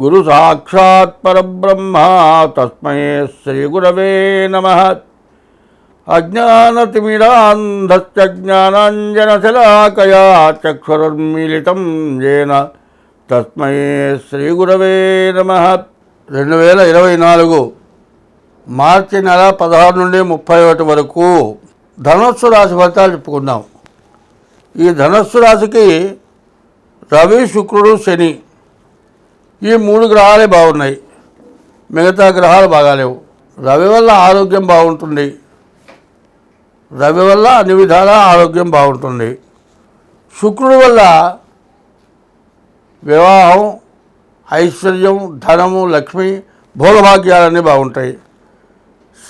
గురు సాక్షాత్ పరబ్రహ్మ తస్మై శ్రీగురవే నమ. అజ్ఞానతిమిరాంధశ్చజ్ఞానాంజనశలాకయా చక్షురుర్మిళితం జేన. తస్మై శ్రీగురవే నమ. రెండు వేల ఇరవై నాలుగు మార్చి నెల పదహారు నుండి ముప్పై ఒకటి వరకు ధనస్సు రాశి ఫలితాలు చెప్పుకుందాం. ఈ ధనస్సు రాశికి రవి శుక్రుడు శని ఈ మూడు గ్రహాలే బాగున్నాయి. మిగతా గ్రహాలు బాగాలేవు. రవి వల్ల ఆరోగ్యం బాగుంటుంది. రవి వల్ల అన్ని విధాల ఆరోగ్యం బాగుంటుంది. శుక్రుడు వల్ల వివాహం ఐశ్వర్యం ధనము లక్ష్మి భోగభాగ్యాలన్నీ బాగుంటాయి.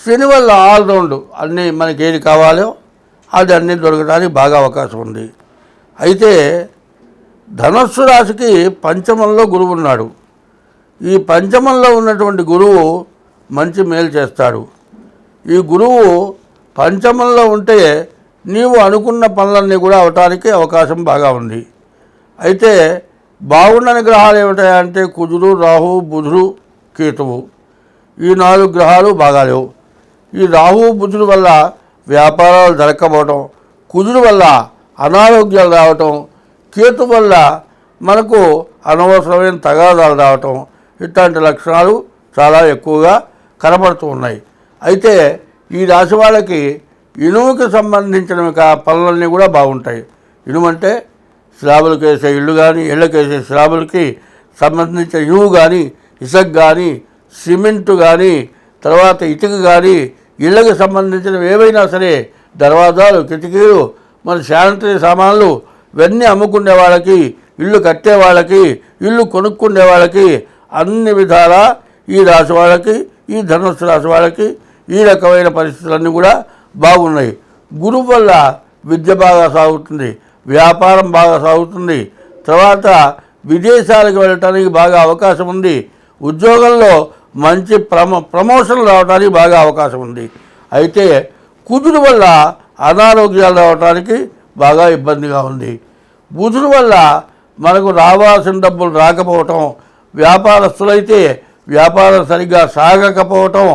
శని వల్ల ఆల్రౌండ్ అన్నీ మనకి ఏది కావాలో అది అన్నీ దొరకడానికి బాగా అవకాశం ఉంది. అయితే ధనస్సు రాశికి పంచమంలో గురువు ఉన్నాడు. ఈ పంచమంలో ఉన్నటువంటి గురువు మంచి మేలు చేస్తాడు. ఈ గురువు పంచమంలో ఉంటే నీవు అనుకున్న పనులన్నీ కూడా అవటానికి అవకాశం బాగా ఉంది. అయితే బాగుండని గ్రహాలు ఏమిటాయంటే కుజుడు రాహు బుధుడు కేతువు. ఈ నాలుగు గ్రహాలు బాగాలేవు. ఈ రాహు బుధుడు వల్ల వ్యాపారాలు దొరకపోవటం కుజుడు వల్ల అనారోగ్యాలు రావటం కేతు వల్ల మనకు అనవసరమైన తగాదాలు రావటం ఇట్లాంటి లక్షణాలు చాలా ఎక్కువగా కనబడుతూ ఉన్నాయి. అయితే ఈ రాశి వాళ్ళకి ఇనుముకి సంబంధించిన పనులన్నీ కూడా బాగుంటాయి. ఇనుము అంటే స్లాబులకు వేసే ఇళ్ళు కానీ ఇళ్ళకి వేసే స్లాబులకి సంబంధించిన ఇనుము కానీ ఇసక్ కానీ సిమెంటు కానీ తర్వాత ఇటుక కానీ ఇళ్ళకి సంబంధించిన ఏవైనా సరే దర్వాజాలు కిటికీలు మన శానిటరీ సామాన్లు ఇవన్నీ అమ్ముకునే వాళ్ళకి ఇల్లు కట్టే వాళ్ళకి ఇల్లు కొనుక్కునే వాళ్ళకి అన్ని విధాలా ఈ రాశి వాళ్ళకి ఈ ధనుస్సు రాశి వాళ్ళకి ఈ రకమైన పరిస్థితులన్నీ కూడా బాగున్నాయి. గురువు వల్ల విద్య బాగా సాగుతుంది వ్యాపారం బాగా సాగుతుంది. తర్వాత విదేశాలకు వెళ్ళటానికి బాగా అవకాశం ఉంది. ఉద్యోగంలో మంచి ప్రమో ప్రమోషన్ రావడానికి బాగా అవకాశం ఉంది. అయితే కుదురు వల్ల అనారోగ్యాలు రావడానికి బాగా ఇబ్బందిగా ఉంది. బుధుడు వల్ల మనకు రావాల్సిన డబ్బులు రాకపోవటం వ్యాపారస్తులైతే వ్యాపారం సరిగ్గా సాగకపోవటం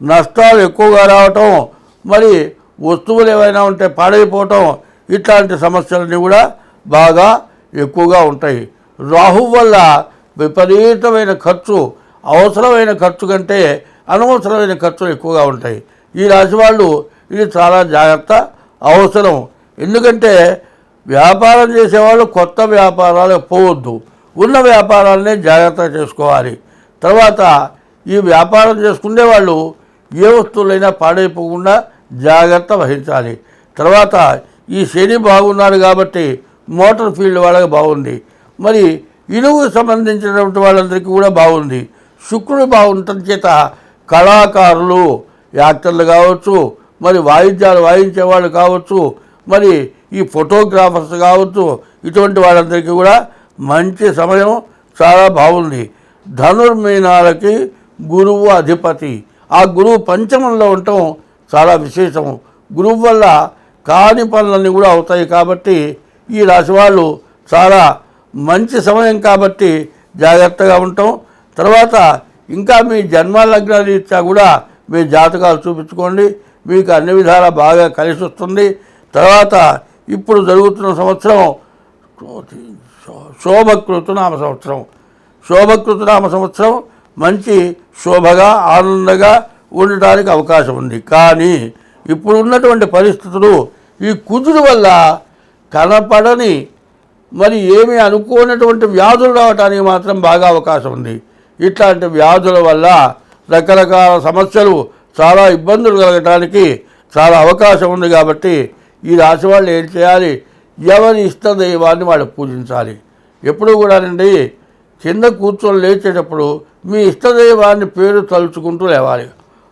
నష్టాలు ఎక్కువగా రావటం మరి వస్తువులు ఏవైనా ఉంటే పాడైపోవటం ఇట్లాంటి సమస్యలన్నీ కూడా బాగా ఎక్కువగా ఉంటాయి. రాహు వల్ల విపరీతమైన ఖర్చు అవసరమైన ఖర్చు కంటే అనవసరమైన ఖర్చులు ఎక్కువగా ఉంటాయి. ఈ రాశి వాళ్ళు ఇది చాలా జాగ్రత్త అవసరం. ఎందుకంటే వ్యాపారం చేసేవాళ్ళు కొత్త వ్యాపారాలు పోవద్దు. ఉన్న వ్యాపారాలనే జాగ్రత్త చేసుకోవాలి. తర్వాత ఈ వ్యాపారం చేసుకునే వాళ్ళు ఏ వస్తువులైనా పాడైపోకుండా జాగ్రత్త వహించాలి. తర్వాత ఈ శని బాగున్నారు కాబట్టి మోటార్ ఫీల్డ్ వాళ్ళకి బాగుంది. మరి ఇనుగుకు సంబంధించినటువంటి వాళ్ళందరికీ కూడా బాగుంది. శుక్రుడు బాగుండటం చేత కళాకారులు యాక్టర్లు కావచ్చు మరి వాయిద్యాలు వాయించే వాళ్ళు కావచ్చు మరి ఈ ఫోటోగ్రాఫర్స్ కావచ్చు ఇటువంటి వాళ్ళందరికీ కూడా మంచి సమయం చాలా బాగుంది. ధనుర్మీనాలకి గురువు అధిపతి. ఆ గురువు పంచమంలో ఉండటం చాలా విశేషం. గురువు వల్ల కాని పనులన్నీ కూడా అవుతాయి కాబట్టి ఈ రాశి వాళ్ళు చాలా మంచి సమయం కాబట్టి జాగ్రత్తగా ఉంటాం. తర్వాత ఇంకా మీ జన్మ లగ్న రీత్యా కూడా మీ జాతకాలు చూపించుకోండి. మీకు అన్ని విధాలా బాగా కలిసి వస్తుంది తర్వాత ఇప్పుడు జరుగుతున్న సంవత్సరం శోభకృతునామ సంవత్సరం. శోభకృతునామ సంవత్సరం మంచి శోభగా ఆనందంగా ఉండటానికి అవకాశం ఉంది. కానీ ఇప్పుడు ఉన్నటువంటి పరిస్థితులు ఈ కుజుడు వల్ల కనపడని మరి ఏమీ అనుకోనటువంటి వ్యాధులు రావడానికి మాత్రం బాగా అవకాశం ఉంది. ఇట్లాంటి వ్యాధుల వల్ల రకరకాల సమస్యలు చాలా ఇబ్బందులు కలగటానికి చాలా అవకాశం ఉంది కాబట్టి ఈ రాశి వాళ్ళు ఏం చేయాలి? ఎవరి ఇష్ట దైవాన్ని వాళ్ళు పూజించాలి. ఎప్పుడు కూడానండి కింద కూర్చొని లేచేటప్పుడు మీ ఇష్టదైవాన్ని పేరు తలుచుకుంటూ లేవాలి.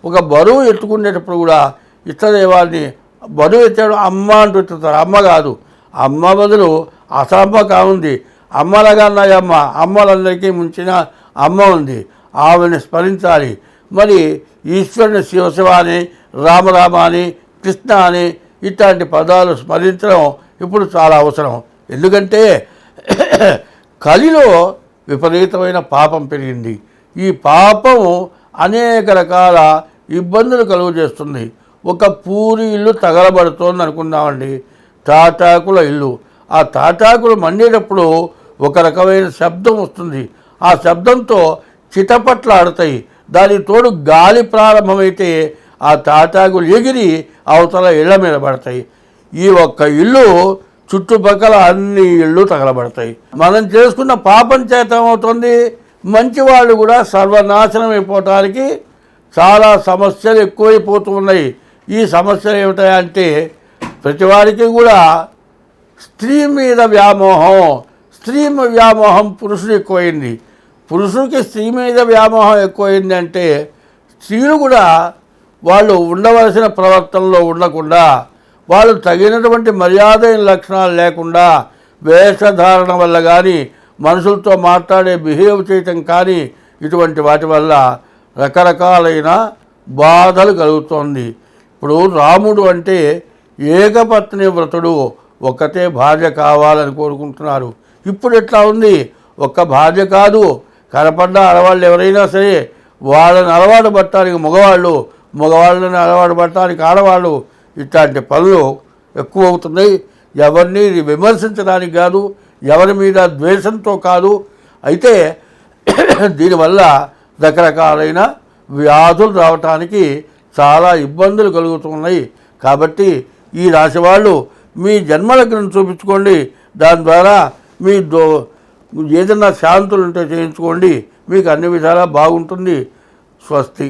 ఒక బరువు ఎత్తుకునేటప్పుడు కూడా ఇష్టదైవాన్ని బరువు ఎత్తాడు అమ్మ అంటూ ఎత్తుతారు. అమ్మ కాదు అమ్మ బదులు అసమ్మ కావుంది అమ్మలాగా ఉన్నాయి అమ్మ. అమ్మలందరికీ ముంచిన అమ్మ ఉంది. ఆమెను స్మరించాలి. మరి ఈశ్వరుని శివశివ అని రామరామ అని కృష్ణ అని ఇట్లాంటి పదాలు స్మరించడం ఇప్పుడు చాలా అవసరం. ఎందుకంటే కలిలో విపరీతమైన పాపం పెరిగింది. ఈ పాపం అనేక రకాల ఇబ్బందులు కలుగజేస్తుంది. ఒక పూరి ఇల్లు తగలబడుతోంది అనుకుందామండి. తాటాకుల ఇల్లు. ఆ తాటాకులు మండేటప్పుడు ఒక రకమైన శబ్దం వస్తుంది. ఆ శబ్దంతో చిటపట్లు ఆడతాయి దాని తోడు గాలి ప్రారంభమైతే ఆ తాటాకులు ఎగిరి అవతల ఇళ్ళ మీద పడతాయి. ఈ ఒక్క ఇల్లు చుట్టుపక్కల అన్ని ఇళ్ళు తగలబడతాయి. మనం చేసుకున్న పాపం చేత ఏమవుతుంది? మంచి వాళ్ళు కూడా సర్వనాశనం అయిపోవటానికి చాలా సమస్యలు ఎక్కువైపోతూ ఉన్నాయి. ఈ సమస్యలు ఏమిటాయంటే ప్రతివాడికి కూడా స్త్రీ మీద వ్యామోహం స్త్రీ వ్యామోహం పురుషుడు ఎక్కువైంది. పురుషుడికి స్త్రీ మీద వ్యామోహం ఎక్కువైంది అంటే స్త్రీలు కూడా వాళ్ళు ఉండవలసిన ప్రవర్తనలో ఉండకుండా వాళ్ళు తగినటువంటి మర్యాదైన లక్షణాలు లేకుండా వేషధారణ వల్ల కానీ మనుషులతో మాట్లాడే బిహేవ్ చేయటం కానీ ఇటువంటి వాటి వల్ల రకరకాలైన బాధలు కలుగుతోంది. ఇప్పుడు రాముడు అంటే ఏకపత్ని వ్రతుడు ఒక్కతే భార్య కావాలని కోరుకుంటున్నారు. ఇప్పుడు ఎట్లా ఉంది? ఒక్క భార్య కాదు కనపడ్డ ఆడవాళ్ళు ఎవరైనా సరే వాళ్ళని అలవాటు పట్టడానికి మగవాళ్ళు మగవాళ్ళని అలవాటు పట్టడానికి ఆడవాళ్ళు ఇట్లాంటి పనులు ఎక్కువ అవుతున్నాయి ఎవరిని విమర్శించడానికి కాదు ఎవరి మీద ద్వేషంతో కాదు. అయితే దీనివల్ల రకరకాలైన వ్యాధులు రావటానికి చాలా ఇబ్బందులు కలుగుతున్నాయి. కాబట్టి ఈ రాశి వాళ్ళు మీ జన్మలగ్నం చూపించుకోండి. దాని ద్వారా మీ దో ఏదైనా శాంతులు ఉంటే చేయించుకోండి. మీకు అన్ని విధాలా బాగుంటుంది. స్వస్తి.